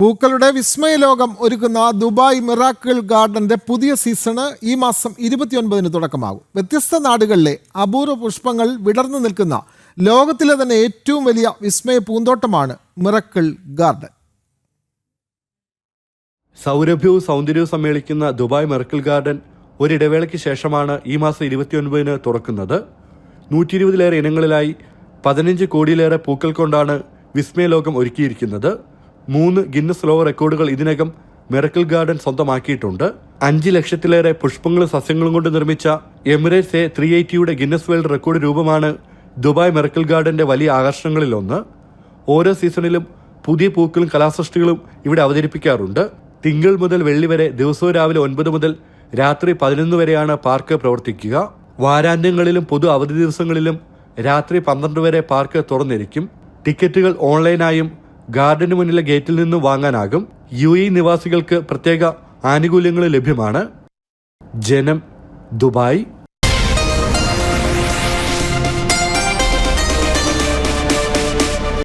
പൂക്കളുടെ വിസ്മയ ലോകം ഒരുക്കുന്ന ദുബായ് മിറാക്കിൾ ഗാർഡന്റെ പുതിയ സീസണ് ഈ മാസം ഇരുപത്തിയൊൻപതിന് തുടക്കമാകും. വ്യത്യസ്ത നാടുകളിലെ അപൂർവ പുഷ്പങ്ങൾ വിടർന്നു നിൽക്കുന്ന ലോകത്തിലെ തന്നെ ഏറ്റവും വലിയ വിസ്മയ പൂന്തോട്ടമാണ് മിറക്കിൾ ഗാർഡൻ. സൗരഭ്യവും സൗന്ദര്യവും സമ്മേളിക്കുന്ന ദുബായ് മെർക്കിൾ ഗാർഡൻ ഒരിടവേളയ്ക്ക് ശേഷമാണ് ഈ മാസം ഇരുപത്തിയൊൻപതിന് തുറക്കുന്നത്. നൂറ്റി ഇരുപതിലേറെ ഇനങ്ങളിലായി പതിനഞ്ച് കോടിയിലേറെ പൂക്കൾ കൊണ്ടാണ് വിസ്മയ ലോകം ഒരുക്കിയിരിക്കുന്നത്. മൂന്ന് ഗിന്നസ് ലോക റെക്കോർഡുകൾ ഇതിനകം മെറക്കിൾ ഗാർഡൻ സ്വന്തമാക്കിയിട്ടുണ്ട്. അഞ്ച് ലക്ഷത്തിലേറെ പുഷ്പങ്ങളും സസ്യങ്ങളും കൊണ്ട് നിർമ്മിച്ച എമിറേറ്റ്സ് എ ത്രീ എയ്റ്റിയുടെ ഗിന്നസ് വേൾഡ് റെക്കോർഡ് രൂപമാണ് ദുബായ് മെറക്കിൾ ഗാർഡന്റെ വലിയ ആകർഷണങ്ങളിലൊന്ന്. ഓരോ സീസണിലും പുതിയ പൂക്കളും കലാസൃഷ്ടികളും ഇവിടെ അവതരിപ്പിക്കാറുണ്ട്. തിങ്കൾ മുതൽ വെള്ളി വരെ ദിവസവും രാവിലെ ഒൻപത് മുതൽ രാത്രി പതിനൊന്ന് വരെയാണ് പാർക്ക് പ്രവർത്തിക്കുക. വാരാന്ത്യങ്ങളിലും പൊതു അവധി ദിവസങ്ങളിലും രാത്രി പന്ത്രണ്ട് വരെ പാർക്ക് തുറന്നിരിക്കും. ടിക്കറ്റുകൾ ഓൺലൈനായും ഗാർഡന് മുന്നിലെ ഗേറ്റിൽ നിന്ന് വാങ്ങാനാകും യു എ നിവാസികൾക്ക് പ്രത്യേക ആനുകൂല്യങ്ങൾ ലഭ്യമാണ്. ജനം ദുബായ്.